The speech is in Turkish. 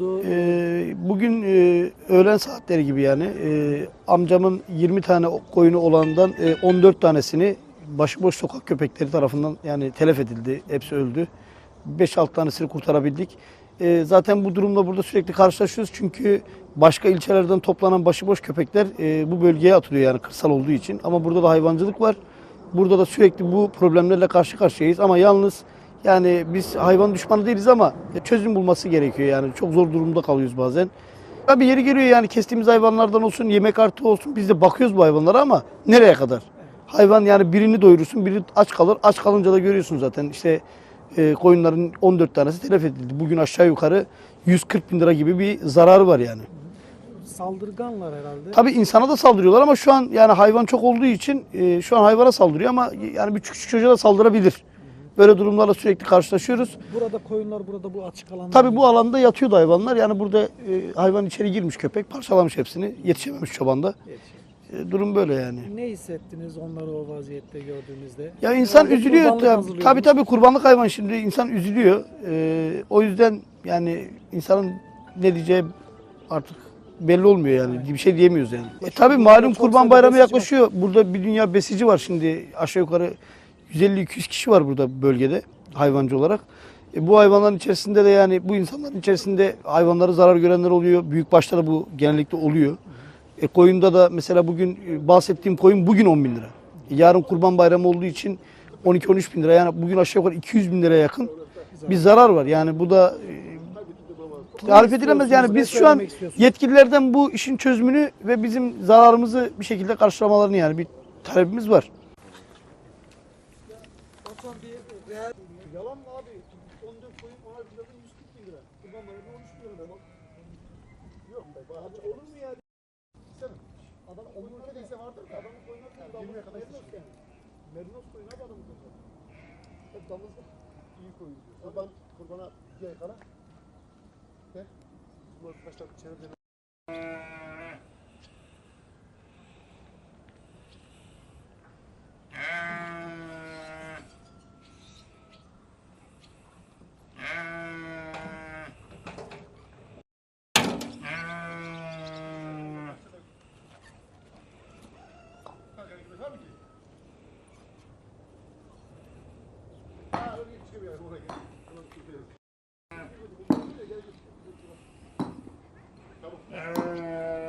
Ee, bugün e, öğlen saatleri gibi yani e, amcamın 20 tane koyunu olandan e, 14 tanesini başıboş sokak köpekleri tarafından yani telef edildi. Hepsi öldü. 5-6 tanesini kurtarabildik. E, zaten bu durumla burada sürekli karşılaşıyoruz. Çünkü başka ilçelerden toplanan başıboş köpekler e, bu bölgeye atılıyor yani kırsal olduğu için. Ama burada da hayvancılık var. Burada da sürekli bu problemlerle karşı karşıyayız. Ama yalnız yani biz hayvan düşmanı değiliz ama çözüm bulması gerekiyor yani. Çok zor durumda kalıyoruz bazen. Tabii yeri geliyor yani kestiğimiz hayvanlardan olsun, yemek artı olsun biz de bakıyoruz bu hayvanlara ama nereye kadar? Hayvan yani birini doyurursun, biri aç kalır. Aç kalınca da görüyorsun zaten işte e, koyunların 14 tanesi telef edildi. Bugün aşağı yukarı 140 bin lira gibi bir zararı var yani. Saldırganlar herhalde. Tabii insana da saldırıyorlar ama şu an yani hayvan çok olduğu için e, şu an hayvana saldırıyor ama yani bir küçük çocuğa da saldırabilir. Böyle durumlarla sürekli karşılaşıyoruz. Burada koyunlar burada bu açık alanda. Tabii bu alanda yatıyordu hayvanlar. Yani burada e, hayvan içeri girmiş köpek, parçalamış hepsini. Yetişememiş çoban da. E, durum böyle yani. Ne hissettiniz onları o vaziyette gördüğünüzde? Ya insan Herhalde üzülüyor. Tabii, tabii tabii kurbanlık hayvan şimdi insan üzülüyor. E, o yüzden yani insanın ne diyeceği artık belli olmuyor yani. Bir şey diyemiyoruz yani. E, tabii malum kurban bayramı besici var. yaklaşıyor. Burada bir dünya besici var şimdi. Aşağı yukarı 150-200 kişi var burada bölgede hayvancı olarak. E, bu hayvanların içerisinde de yani bu insanların içerisinde hayvanlara zarar görenler oluyor. Büyük başta da bu genellikle oluyor. E, koyunda da mesela bugün e, bahsettiğim koyun bugün 10 bin lira. E, yarın kurban bayramı olduğu için 12-13 bin lira. Yani bugün aşağı yukarı 200 bin liraya yakın bir zarar var. Yani bu da e, tarif edilemez. Yani biz şu an yetkililerden bu işin çözümünü ve bizim zararımızı bir şekilde karşılamalarını yani bir talebimiz var. Yalan mı abi? 14 koyun 10 bin liradan 140 bin lira. Kurban bayramı 13 bin lira. Yok be. Olur mu ya? Adam o ülkedeyse vardır da. Adamın koyunları değil. 20'ye kadar yani. Merinos koyun abi adamın koyunu. Hep damızlık iyi koyun. Kurban, kurbana bir ay kala. Ver. Bu arkadaşlar çevrede Tabii ki. Ha, oraya çıkıyor yani oraya gel. Tamam, çıkıyor. Tamam. Ee...